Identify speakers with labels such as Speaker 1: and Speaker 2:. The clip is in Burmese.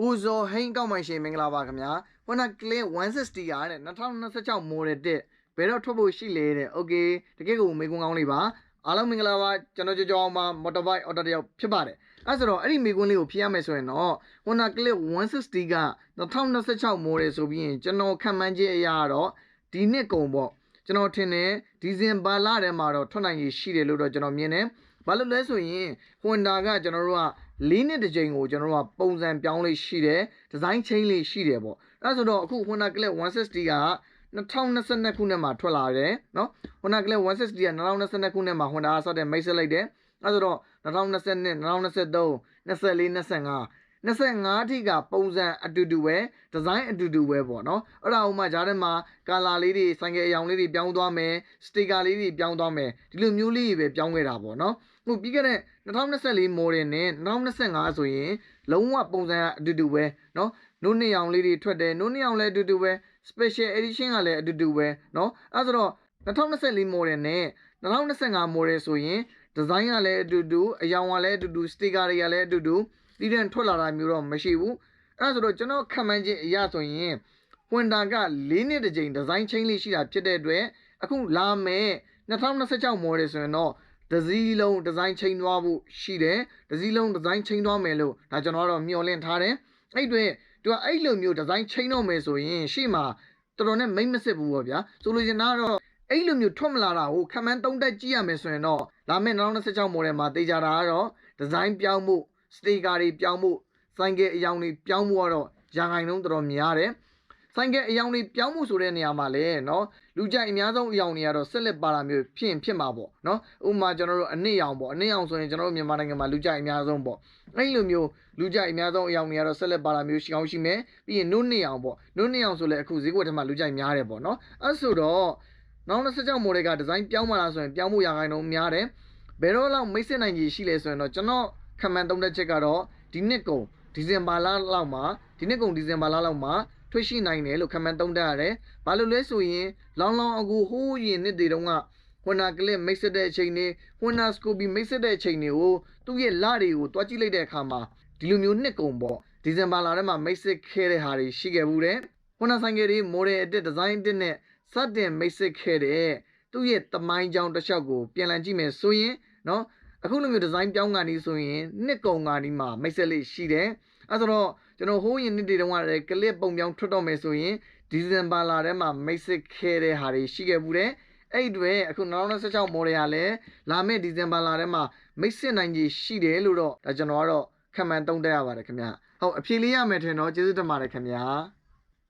Speaker 1: ကိုဇော်ဟိန်းကောက်မှန်ရှင်မင်္ဂလာပါခင်ဗျာဟိုနာကလင်း160ရာတဲ့2026 model တက်ဘယ်တော့ထွက်ဖို့ရှိလဲတဲ့ okay တကယ်ကိုမေကွန်းကောင်းလေးပါအားလုံးမင်္ဂလာပါကျွန်တော်ကြောကြောအောင်ပါ motorbike auto တယောက်ဖြစ်ပါတယ်အဲဆိုတော့အဲ့ဒီမေကွန်းလေးကိုဖြေရမယ်ဆိုရင်တော့ဟိုနာကလင်း160က2026 model ဆိုပြီးရင်ကျွန်တော်ခံမှန်းချက်အရာတော့ဒီနှစ်ကုန်ပေါ့ကျွန်တော်ထင်တယ်ဒီဇင်ဘာလထဲမှာတော့ထွက်နိုင်ရရှိတယ်လို့တော့ကျွန်တော်မြင်တယ်ဘာလို့လဲဆိုရင် Honda ကကျွန်တော်တို့က ၄နှစ်တစ်ကြိမ်ကိုကျွန်တော်တို့ကပုံစံပြောင်းလေးရှိတယ်ဒီဇိုင်းချင်းလေးရှိတယ်ပေါ့အဲဒါဆိုတော့အခု Honor Click 160D က2022ခုနှစ်မှာထွက်လာတယ်နော် Honor Click 160D က2022ခုနှစ်မှာ Honda ကစတဲ့မိတ်ဆက်လိုက်တယ်အဲဆိုတော့2022 2023 24 25 25ထိကပုံစံအတူတူပဲဒီဇိုင်းအတူတူပဲပေါ့နော်အဲ့ဒါဥမာဂျားထဲမှာကာလာလေးတွေဆိုင်ကယ်အယောင်လေးတွေပြောင်းသွားမယ်စတေကာလေးတွေပြောင်းသွားမယ်ဒီလိုမျိုးလေးတွေပဲပြောင်းခဲ့တာပေါ့နော်ဟိုပြီးခဲ့တဲ့2024 model နဲ့2025ဆိုရင်လုံးဝပုံစံအတူတူပဲနော်နိုးနှစ်ယောင်လေးတွေထွက်တယ်နိုးနှစ်ယောင်လည်းအတူတူပဲ special edition ကလည်းအတူတူပဲနော်အဲ့ဆိုတော့2024 model နဲ့2025 model ဆိုရင်ဒီဇိုင်းကလည်းအတူတူအယောင်ကလည်းအတူတူစတေကာတွေကလည်းအတူတူ တီးတန့်ထွက်လာတာမျိုးတော့မရှိဘူးအဲ့ဒါဆိုတော့ကျွန်တော်ခံမှန်းခြင်းအရဆိုရင်ဟွန်ဒါက၄နှစ်တစ်ကြိမ်ဒီဇိုင်းချင်းလေးရှိတာဖြစ်တဲ့အတွက်အခုလာမယ်2026 model ဆိုရင်တော့ဒဇီလုံးဒီဇိုင်းချင်းသွားဖို့ရှိတယ်ဒဇီလုံးဒီဇိုင်းချင်းသွားမယ်လို့ဒါကျွန်တော်ကတော့မျှော်လင့်ထားတယ်အဲ့အတွက်သူကအဲ့လိုမျိုးဒီဇိုင်းချင်းတော့မယ်ဆိုရင်ရှေ့မှာတော်တော်နဲ့မိတ်မစစ်ဘူးပေါ့ဗျာဆိုလိုချင်တာကတော့အဲ့လိုမျိုးထွက်မလာတာကိုခံမှန်းသုံးတက်ကြည့်ရမယ်ဆိုရင်တော့လာမယ့်2026 model မှာတေးကြတာကတော့ဒီဇိုင်းပြောင်းမှု စတေကာတွေပြောင်းမှုဆိုင်ကယ်အယောင်တွေပြောင်းမှုကတော့ရာခိုင်နှုန်းတော်တော်များတယ်ဆိုင်ကယ်အယောင်တွေပြောင်းမှုဆိုတဲ့နေရာမှာလည်းเนาะလူကြိုက်အများဆုံးအယောင်တွေကတော့ဆက်လက်ပါတာမျိုးဖြစ်ဖြစ်မှာပေါ့เนาะဥပမာကျွန်တော်တို့အနည်းအောင်ပေါ့အနည်းအောင်ဆိုရင်ကျွန်တော်တို့မြန်မာနိုင်ငံမှာလူကြိုက်အများဆုံးပေါ့အဲ့လိုမျိုးလူကြိုက်အများဆုံးအယောင်တွေကတော့ဆက်လက်ပါတာမျိုးရှိအောင်ရှိမယ်ပြီးရင်နုနည်းအောင်ပေါ့နုနည်းအောင်ဆိုလည်းအခုဈေးကွက်ထဲမှာလူကြိုက်များတယ်ပေါ့เนาะအဲ့ဆိုတော့နောက်26 model ကဒီဇိုင်းပြောင်းมาလားဆိုရင်ပြောင်းမှုရာခိုင်နှုန်းများတယ်ဘယ်တော့လောက်မိတ်ဆက်နိုင်ကြီးရှိလဲဆိုရင်တော့ကျွန်တော် ခံမှန်းသုံးတဲ့ချက်ကတော့ဒီနှစ်ကုန်ဒီဇင်ဘာလလောက်မှာဒီနှစ်ကုန်ဒီဇင်ဘာလလောက်မှာထွက်ရှိနိုင်တယ်လို့ခံမှန်းသုံးတတ်ရတယ်။ဘာလို့လဲဆိုရင်လောင်လောင်အခုဟိုးရင်နှစ်တွေတုန်းကဟွန်နာကလစ်မိတ်ဆက်တဲ့အချိန်တွေဟွန်နာစကိုပီမိတ်ဆက်တဲ့အချိန်တွေကိုသူ့ရဲ့လတွေကိုတွားကြည့်လိုက်တဲ့အခါမှာဒီလိုမျိုးနှစ်ကုန်ပေါ့ဒီဇင်ဘာလထဲမှာမိတ်ဆက်ခဲ့တဲ့ဟာတွေရှိခဲ့ဘူးတဲ့ဟွန်နာဆိုင်ကယ်တွေမိုဒယ်အတစ်ဒီဇိုင်းအတစ်နဲ့စတင်မိတ်ဆက်ခဲ့တဲ့သူ့ရဲ့တမိုင်းကြောင်းတစ်လျှောက်ကိုပြန်လည်ကြည့်မယ်ဆိုရင်နော် အခုလိုမျိုးဒီဇိုင်းပြောင်းကနေဆိုရင်နှစ်ကုံကနေမှမိတ်ဆက်လေးရှိတယ်အဲဆိုတော့ကျွန်တော်ဟိုးရင်နှစ်တွေတုန်းကလည်းကလစ်ပုံပြောင်းထွက်တော့မယ်ဆိုရင်ဒီဇင်ဘာလထဲမှာမိတ်ဆက်ခဲ့တဲ့ဟာတွေရှိခဲ့ဘူးတယ်အဲ့တွေအခု2016 model ကလည်းလာမယ့်ဒီဇင်ဘာလထဲမှာမိတ်ဆက်နိုင်ကြီးရှိတယ်လို့တော့ဒါကျွန်တော်ကတော့ခံမှန်းသုံးသပ်ရပါတယ်ခင်ဗျဟုတ်အဖြေလေးရမယ်ထင်တော့ကျေးဇူးတင်ပါတယ်ခင်ဗျာ